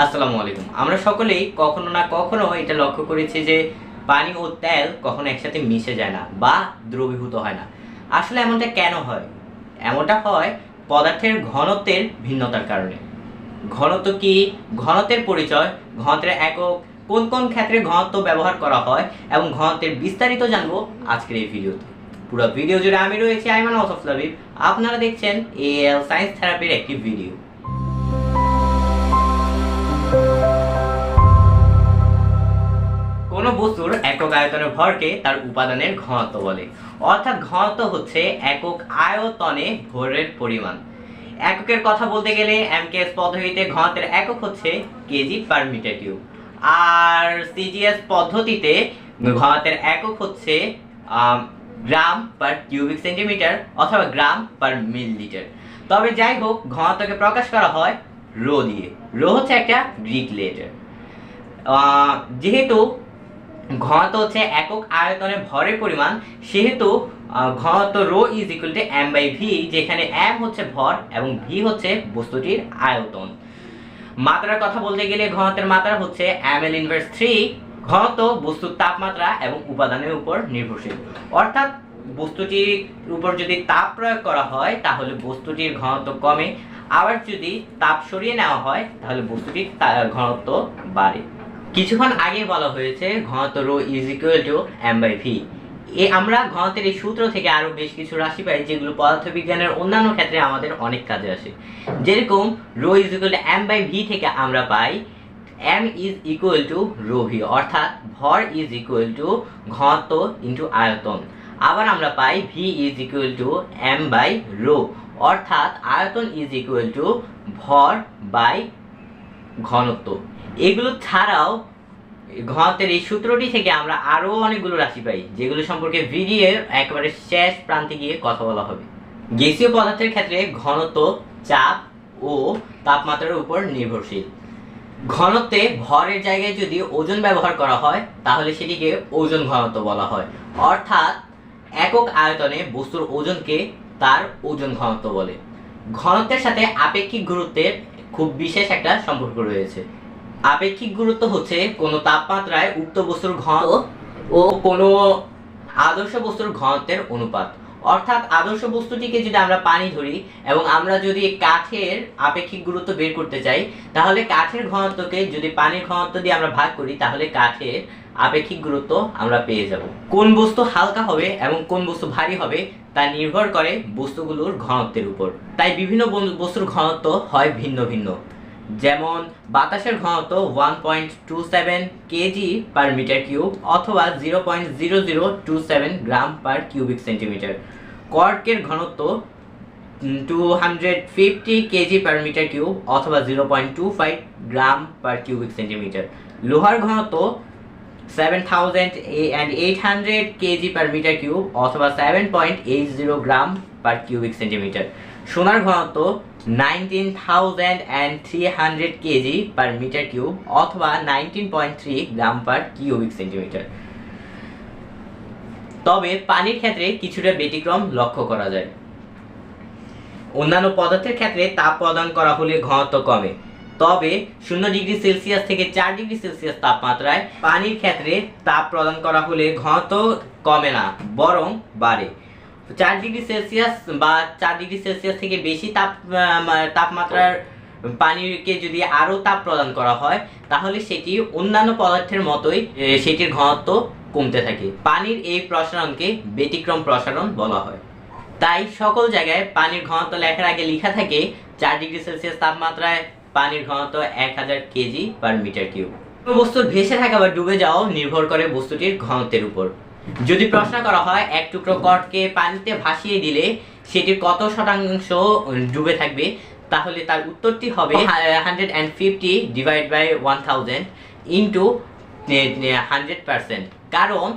আসসালামু আলাইকুম। আমরা সকলেই কখনো না কখনো এটা লক্ষ্য করেছি যে পানি ও তেল কখনো একসাথে মিশে যায় না বা দ্রবীভূত হয় না। আসলে এমনটা কেন হয়? এমনটা হয় পদার্থের ঘনত্বের ভিন্নতার কারণে। ঘনত্ব কি? ঘনত্বের পরিচয়, ঘনত্বের একক, কোন কোন ক্ষেত্রে ঘনত্ব ব্যবহার করা হয় এবং ঘনত্বের বিস্তারিত জানব আজকের এই ভিডিওতে। পুরো ভিডিও জুড়ে আমি রয়েছি আইমান অসফ আপনারা দেখছেন এএল সায়েন্স থেরাপির একটি ভিডিও। কোনো বস্তুর একক আয়তনের ভরকে তার উপাদানের ঘনত্ব বলে। অর্থাৎ ঘনত্ব হচ্ছে একক আয়তনে ভরের পরিমাণ। এককের কথা বলতে গেলে এমকেএস পদ্ধতিতে ঘনত্বের একক হচ্ছে কেজি পার মিটার কিউব আর সিজিএস পদ্ধতিতে ঘনত্বের একক হচ্ছে গ্রাম পার কিউবিক সেন্টিমিটার অথবা গ্রাম পার মিলিলিটার তবে যাই হোক, ঘনত্বকে প্রকাশ করা হয় রো দিয়ে। রো হচ্ছে একটা গ্রিক লেটার যেহেতু ঘনত্ব হচ্ছে একক আয়তনে ভরের পরিমাণ সেহেতু আহ, ঘনত্ব rho is equal to M by V যেখানে এম হচ্ছে ভর এবং ভি হচ্ছে বস্তুটির আয়তন। মাত্রার কথা বলতে গেলে ঘনত্বের মাত্রা হচ্ছে এম এল ইনভার্স থ্রি ঘনত্ব বস্তুর তাপমাত্রা এবং উপাদানের উপর নির্ভরশীল। অর্থাৎ বস্তুটির উপর যদি তাপ প্রয়োগ করা হয় তাহলে বস্তুটির ঘনত্ব কমে। আবার যদি তাপ সরিয়ে নেওয়া হয় তাহলে বস্তুটির ঘনত্ব বাড়ে। কিছুক্ষণ আগে বলা হয়েছে ঘনত্ব rho is equal to M by V এ আমরা ঘনত্বের এই সূত্র থেকে আরও বেশ কিছু রাশি পাই যেগুলো পদার্থবিজ্ঞানের অন্যান্য ক্ষেত্রে আমাদের অনেক কাজে আসে। যেরকম rho is equal to M by V থেকে আমরা পাই M is equal to rho V অর্থাৎ ভর ইজ ইকুয়াল টু ঘনত্ব ইন্টু আয়তন। আবার আমরা পাই V is equal to M by rho, অর্থাৎ আয়তন ইজ ইকুয়াল টু ভর বাই ঘনত্ব। এগুলো ছাড়াও ঘনত্বের এই সূত্রটি থেকে আমরা আরও অনেকগুলো রাশি পাই, যেগুলো সম্পর্কে ভিডিওর একেবারে শেষ প্রান্তে গিয়ে কথা বলা হবে। গ্যাসীয় পদার্থের ক্ষেত্রে ঘনত্ব, চাপ ও তাপমাত্রার উপর নির্ভরশীল। ঘনত্বে ভরের জায়গায় যদি ওজন ব্যবহার করা হয়, তাহলে সেটিকে ওজন ঘনত্ব বলা হয়। অর্থাৎ একক আয়তনে বস্তুর ওজনকে তার ওজন ঘনত্ব বলে। ঘনত্বের সাথে আপেক্ষিক গুরুত্বের খুব বিশেষ একটা সম্পর্ক রয়েছে। আপেক্ষিক গুরুত্ব হচ্ছে কোনো তাপমাত্রায় উক্ত বস্তুর ঘন ও কোনো আদর্শ বস্তুর ঘনত্বের অনুপাত। অর্থাৎ আদর্শ বস্তুটিকে যদি আমরা পানি ধরি এবং আমরা যদি কাঠের আপেক্ষিক গুরুত্ব বের করতে চাই, তাহলে কাঠের ঘনত্বকে যদি পানির ঘনত্ব দিয়ে আমরা ভাগ করি, তাহলে কাঠের আপেক্ষিক গুরুত্ব আমরা পেয়ে যাব। কোন বস্তু হালকা হবে এবং কোন বস্তু ভারী হবে তা নির্ভর করে বস্তুগুলোর ঘনত্বের উপর। তাই বিভিন্ন বস্তুর ঘনত্ব হয় ভিন্ন ভিন্ন। যেমন বাতাসের ঘনত্ব one point two seven KG per metre cube অথবা zero point zero zero two seven gram per cubic centimetre কর্কের ঘনত্ব two hundred fifty KG per metre cube অথবা zero point two five gram per cubic centimetre লোহার ঘনত্ব seven thousand and eight hundred KG per metre cube অথবা seven point eight zero gram per cubic centimetre সোনার ঘনত্ব nineteen thousand and three hundred KG per metre cube অথবা nineteen point three gram per cubic centimetre তবে পানির ক্ষেত্রে কিছুটা ব্যতিক্রম লক্ষ্য করা যায়। অন্যান্য পদার্থের ক্ষেত্রে তাপ প্রদান করা হলে ঘনত্ব কমে। তবে শূন্য ডিগ্রি সেলসিয়াস থেকে চার ডিগ্রি সেলসিয়াস তাপমাত্রায় পানির ক্ষেত্রে তাপ প্রদান করা হলে ঘনত্ব কমে না, বরং বাড়ে। চার ডিগ্রি সেলসিয়াস বা চার ডিগ্রি সেলসিয়াস থেকে বেশি তাপ তাপমাত্রার পানিকে যদি আরও তাপ প্রদান করা হয়, তাহলে সেটি অন্যান্য পদার্থের মতোই সেটির ঘনত্ব কমতে থাকে। পানির এই প্রসারণকে ব্যতিক্রম প্রসারণ বলা হয়। তাই সকল জায়গায় পানির ঘনত্ব লেখার আগে লেখা থাকে, চার ডিগ্রি সেলসিয়াস তাপমাত্রায় পানির ঘনত্ব এক হাজার কেজি পার মিটার কিউব কোনো বস্তুর ভেসে থাকা বা ডুবে যাওয়া নির্ভর করে বস্তুটির ঘনত্বের উপর। যদি প্রশ্ন করা হয়, এক টুকরো কটকে পানিতে ভাসিয়ে দিলে সেটির কত শতাংশ ডুবে থাকবে, তাহলে তার উত্তরটি হবে hundred and fifty divide by one thousand into hundred percent. কারণ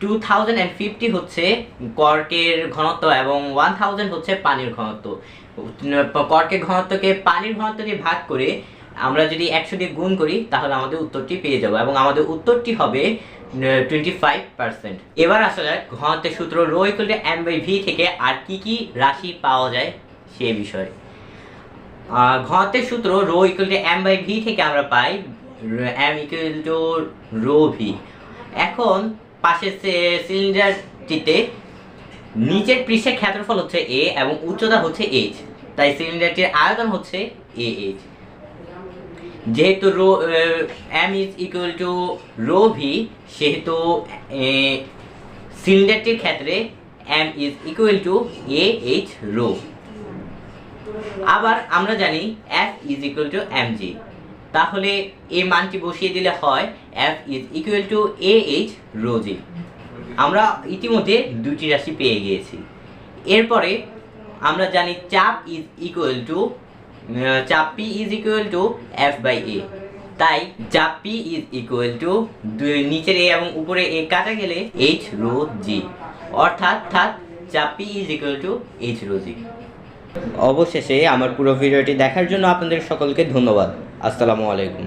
টু থাউজেন্ড অ্যান্ড ফিফটি হচ্ছে কর্কের ঘনত্ব এবং ওয়ান থাউজেন্ড হচ্ছে পানির ঘনত্ব। কর্কের ঘনত্বকে পানির ঘনত্ব ভাগ করে আমরা যদি একশো দিয়ে গুণ করি, তাহলে আমাদের উত্তরটি পেয়ে যাব এবং আমাদের উত্তরটি হবে টোয়েন্টি ফাইভ পার্সেন্ট এবার আসা যাক ঘনত্বের সূত্র rho equal to M by V থেকে আর কি কি রাশি পাওয়া যায় সে বিষয়ে। ঘনত্বের সূত্র rho equal to M by V থেকে আমরা পাই M equal to rho V এখন পাশের সিলিন্ডারটিতে নিচের পৃষ্ঠের ক্ষেত্রফল হচ্ছে এ এবং উচ্চতা হচ্ছে এইচ তাই সিলিন্ডারটির আয়তন হচ্ছে এ এইচ যেহেতু rho M is equal to rho V সেহেতু সিলিন্ডারটির ক্ষেত্রে M is equal to A H rho. আবার আমরা জানি F is equal to M G তাহলে এই মানটি বসিয়ে দিলে হয় F is equal to A H rho G আমরা ইতিমধ্যে দুটি রাশি পেয়ে গিয়েছি। এরপরে আমরা জানি চাপ ইজ ইকুয়াল টু চাপ P is equal to F by A তাই চাপ পি ইজ ইকুয়াল টু নিচের এ এবং উপরে এ কাটা গেলে এইচ রো জি অর্থাৎ অর্থাৎ চাপ P is equal to H rho G অবশেষে আমার পুরো ভিডিওটি দেখার জন্য আপনাদের সকলকে ধন্যবাদ। আসসালামু আলাইকুম।